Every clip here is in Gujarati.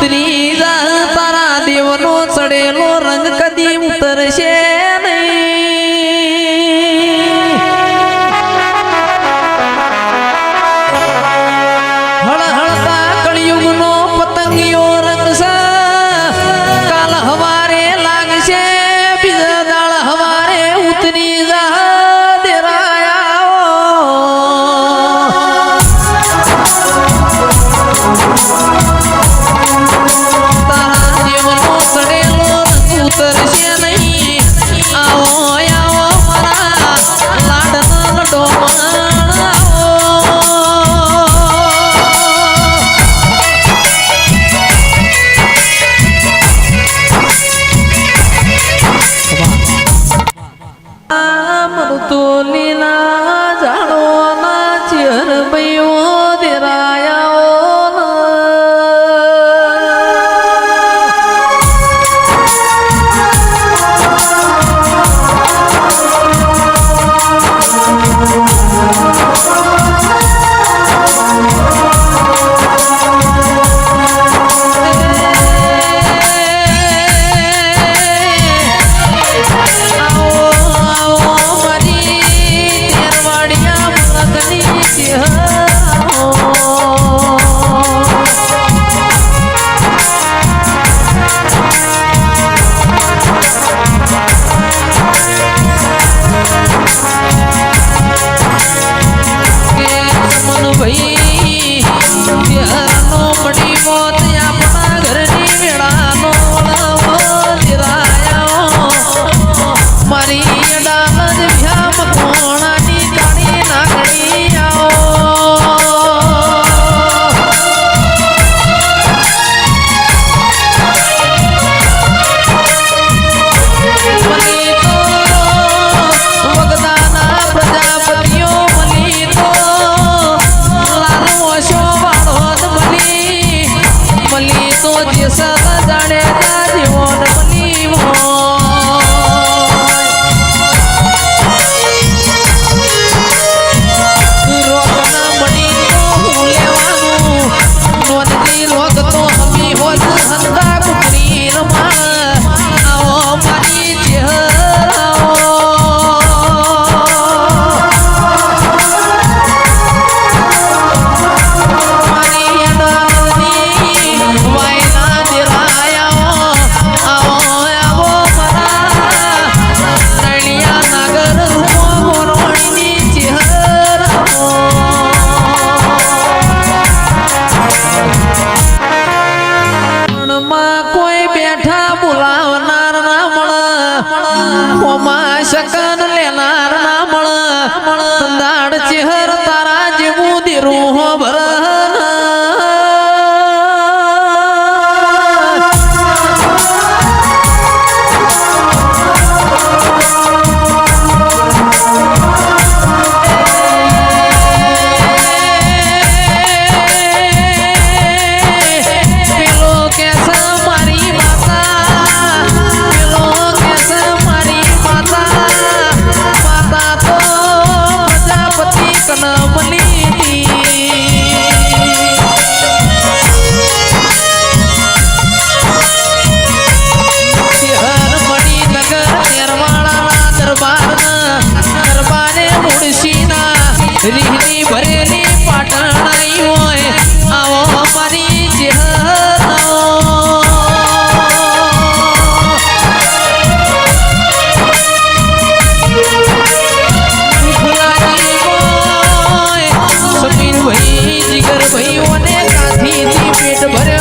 três जाने पेट भरे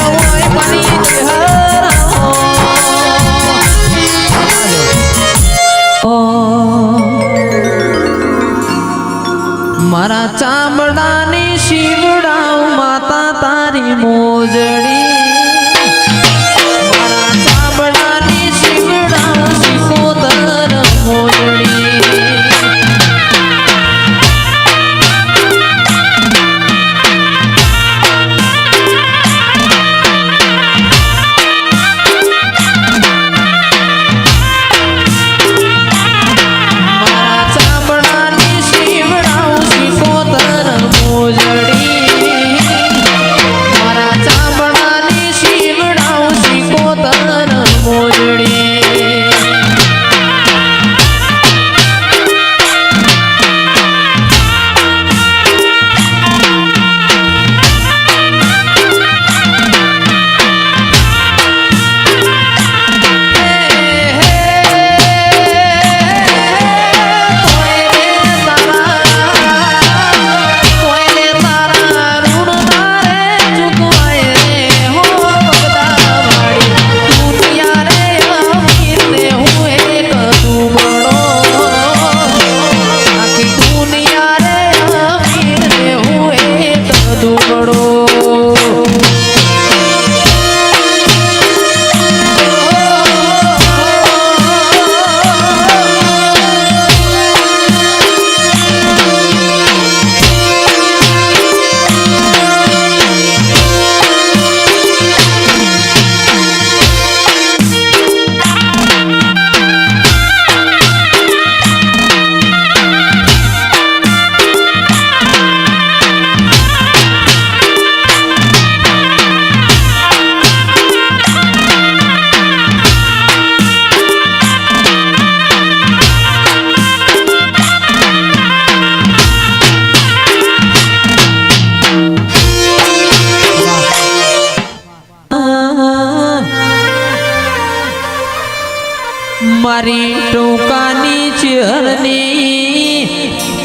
મારી ટોકાની ચેહરની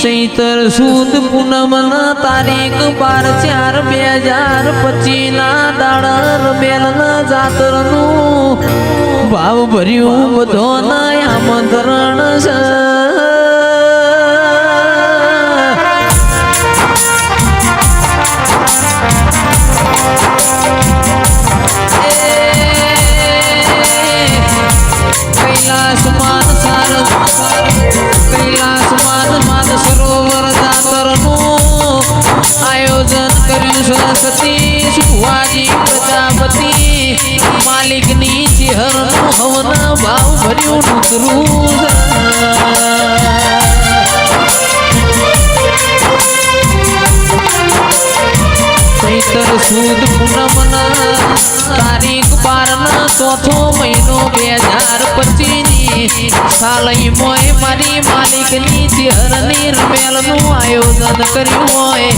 ચૈતર સુદ પૂનમના તારીખ બાર ચાર બે હજાર પચીસ ના દાડર બેલ જાતરનું ભાવ ભર્યું બધો આમંત્રણ છે. ચેહરનું હવન ભાવ ભર્યું નૂતરું ચૈતર સુદ પૂનમના, તારીખ બારના ચોથો મહિનો બે હજાર પચીસની સાલઈ મોય મારી માલિકની ચેહરની રમેલનું આયોજન કર્યું હોય.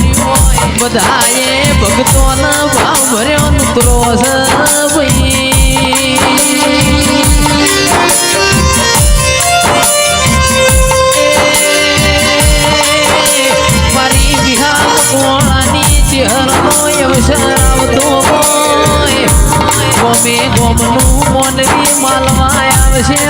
બધાએ ભક્તોના ભાવ ભર્યો નૂતરો છે ભાઈ. હોય ગમે